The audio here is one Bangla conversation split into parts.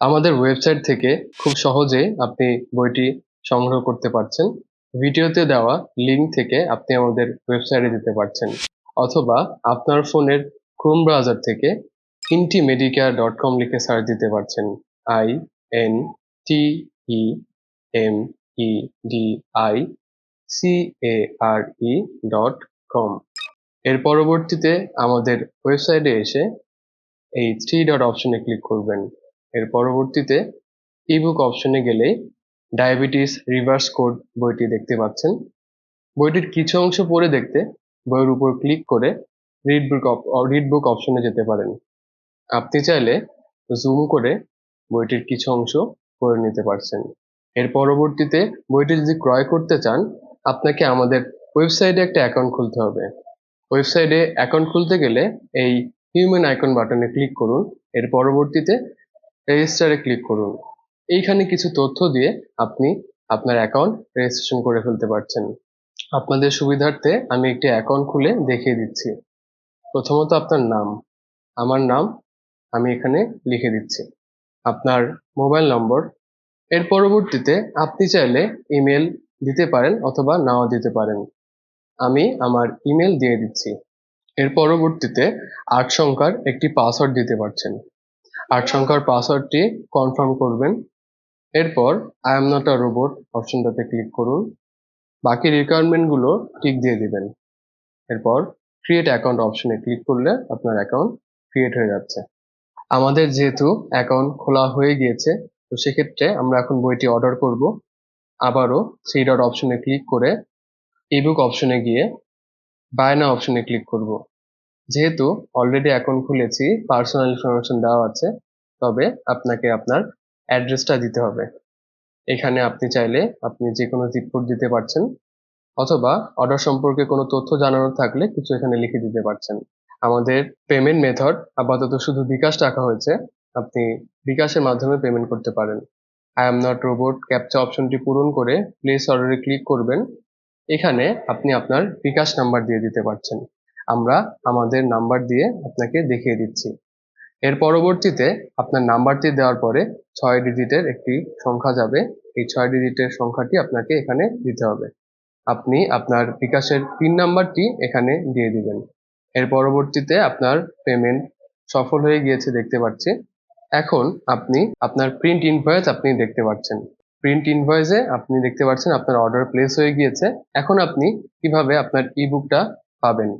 আমাদের ওয়েবসাইট থেকে খুব সহজে আপনি বইটি সংগ্রহ করতে পারছেন। ভিডিওতে দেওয়া লিঙ্ক থেকে আপনি আমাদের ওয়েবসাইটে যেতে পারছেন। অথবা আপনার ফোনের ক্রোম ব্রাউজার থেকে ইনটি মেডিকেয়ার ডট কম লিখে সার্চ দিতে পারছেন। I N T E M E D I C A R E dot com এর পরবর্তীতে আমাদের ওয়েবসাইটে এসে এই থ্রি ডট অপশনে ক্লিক করবেন। এর পরবর্তীতে ইবুক অপশনে গেলে ডায়াবেটিস রিভার্স কোড বইটি দেখতে পাচ্ছেন। বইটির কিছু অংশ পড়ে দেখতে বইয়ের উপর ক্লিক করে রিড বুক রিড বুক অপশনে যেতে পারেন। আপনি চাইলে জুম করে বইটির কিছু অংশ পড়ে নিতে পারছেন। এর পরবর্তীতে বইটি যদি ক্রয় করতে চান, আপনাকে আমাদের ওয়েবসাইটে একটা অ্যাকাউন্ট খুলতে হবে। ওয়েবসাইটে অ্যাকাউন্ট খুলতে গেলে এই হিউম্যান আইকন বাটনে ক্লিক করুন। এর পরবর্তীতে রেজিস্টারে ক্লিক করুন। এইখানে কিছু তথ্য দিয়ে আপনি আপনার অ্যাকাউন্ট রেজিস্ট্রেশন করে ফেলতে পারছেন। আপনাদের সুবিধার্থে আমি একটি অ্যাকাউন্ট খুলে দেখিয়ে দিচ্ছি। প্রথমত আপনার নাম। আমার নাম আমি এখানে লিখে দিচ্ছি। আপনার মোবাইল নম্বর এর পরবর্তীতে আপনি চাইলে ইমেল দিতে পারেন অথবা নাও দিতে পারেন। আমি আমার ইমেল দিয়ে দিচ্ছি। এর পরবর্তীতে আট সংখ্যার একটি পাসওয়ার্ড দিতে পারছেন। আট সংখ্যার পাসওয়ার্ডটি কনফার্ম করবেন। এরপর I am not a robot অপশনটাতে ক্লিক করুন। বাকি রিকোয়ারমেন্টগুলো টিক দিয়ে দিবেন। এরপর ক্রিয়েট অ্যাকাউন্ট অপশনে ক্লিক করলে আপনার অ্যাকাউন্ট ক্রিয়েট হয়ে যাচ্ছে। আমাদের যেহেতু অ্যাকাউন্ট খোলা হয়ে গিয়েছে, তো সেক্ষেত্রে আমরা এখন বইটি অর্ডার করব। আবারও সেই ডট অপশনে ক্লিক করে ইবুক অপশনে গিয়ে বায়না অপশনে ক্লিক করব। যেহেতু অলরেডি অ্যাকাউন্ট খুলেছি পার্সোনাল ইনফরমেশন দেওয়া আছে, তবে আপনাকে আপনার অ্যাড্রেসটা দিতে হবে। এখানে আপনি চাইলে আপনি যে কোনো জিপ দিতে পারছেন, অথবা অর্ডার সম্পর্কে কোনো তথ্য জানানোর থাকলে কিছু এখানে লিখে দিতে পারছেন। আমাদের পেমেন্ট মেথড আপাতত শুধু বিকাশ রাখা হয়েছে, আপনি বিকাশের মাধ্যমে পেমেন্ট করতে পারেন। I am not robot captcha অপশনটি পূরণ করে প্লেস অর্ডারে ক্লিক করবেন। এখানে আপনি আপনার বিকাশ নাম্বার দিয়ে দিতে পারছেন। আমরা আমাদের নাম্বার দিয়ে আপনাকে দেখিয়ে দিচ্ছি। এর পরবর্তীতে আপনার নাম্বারটি দেওয়ার পরে ছয় ডিজিটের একটি সংখ্যা যাবে। এই ছয় ডিজিটের সংখ্যাটি আপনাকে এখানে দিতে হবে। আপনি আপনার বিকাশের পিন নাম্বারটি এখানে দিয়ে দিবেন। এর পরবর্তীতে আপনার পেমেন্ট সফল হয়ে গিয়েছে দেখতে পাচ্ছি। এখন আপনি আপনার প্রিন্ট ইনভয়েস আপনি দেখতে পাচ্ছেন। প্রিন্ট ইনভয়েসে আপনি দেখতে পাচ্ছেন আপনার অর্ডার প্লেস হয়ে গিয়েছে। এখন আপনি কীভাবে আপনার ইবুকটা পাবেন?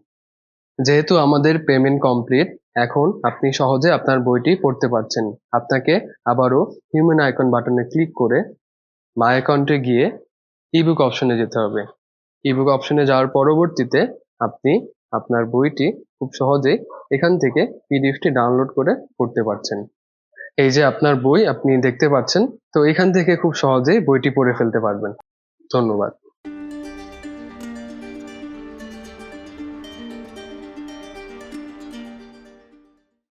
যেহেতু আমাদের পেমেন্ট কমপ্লিট এখন আপনি সহজে আপনার বইটি পড়তে পারছেন। আপনাকে আবারও হিউম্যান আইকন বাটনে ক্লিক করে মাই অ্যাকাউন্টে গিয়ে ইবুক অপশনে যেতে হবে। ইবুক অপশনে যাওয়ার পরবর্তীতে আপনি আপনার বইটি খুব সহজেই এখান থেকে পিডিএফটি ডাউনলোড করে পড়তে পারছেন। এই যে আপনার বই আপনি দেখতে পাচ্ছেন, তো এখান থেকে খুব সহজেই বইটি পড়ে ফেলতে পারবেন। ধন্যবাদ।